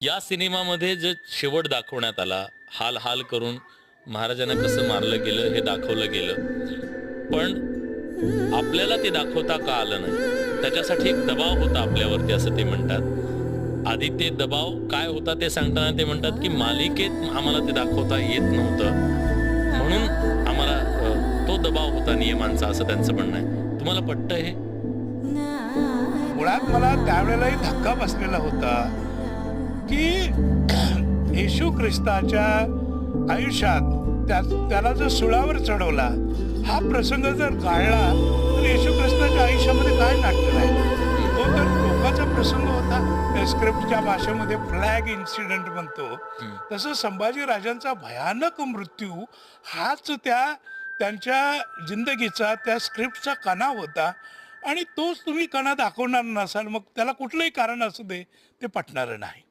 या सिनेमामध्ये जे शेवट दाखवण्यात आला हाल हाल करून महाराजांना कसं मारलं गेलं हे दाखवलं गेलं. पण आपल्याला ते दाखवता का आलं नाही? त्याच्यासाठी एक दबाव होता आपल्यावरती असं ते म्हणतात. आधी ते दबाव काय होता ते सांगताना ते म्हणतात की मालिकेत आम्हाला ते दाखवता येत नव्हतं. म्हणून आम्हाला तो दबाव होता नियमांचा असं त्यांचं म्हणणं आहे. तुम्हाला पटतं हे? मुळात मला त्यावेळेलाही धक्का बसलेला होता. येशू ख्रिस्ताच्या आयुष्यात त्या त्याला जर सुळावर चढवला हा प्रसंग जर गाळला तर येशू ख्रिस्ताच्या आयुष्यामध्ये काय नाट्य राहील? तो तर टोकाचा प्रसंग होता. त्या स्क्रिप्टच्या भाषेमध्ये फ्लॅग इन्सिडेंट म्हणतो. तसं संभाजी राजांचा भयानक मृत्यू हाच त्या त्यांच्या जिंदगीचा त्या स्क्रिप्टचा कणा होता. आणि तोच तुम्ही कणा दाखवणार नसाल मग त्याला कुठलंही कारण असू दे ते पटणारं नाही.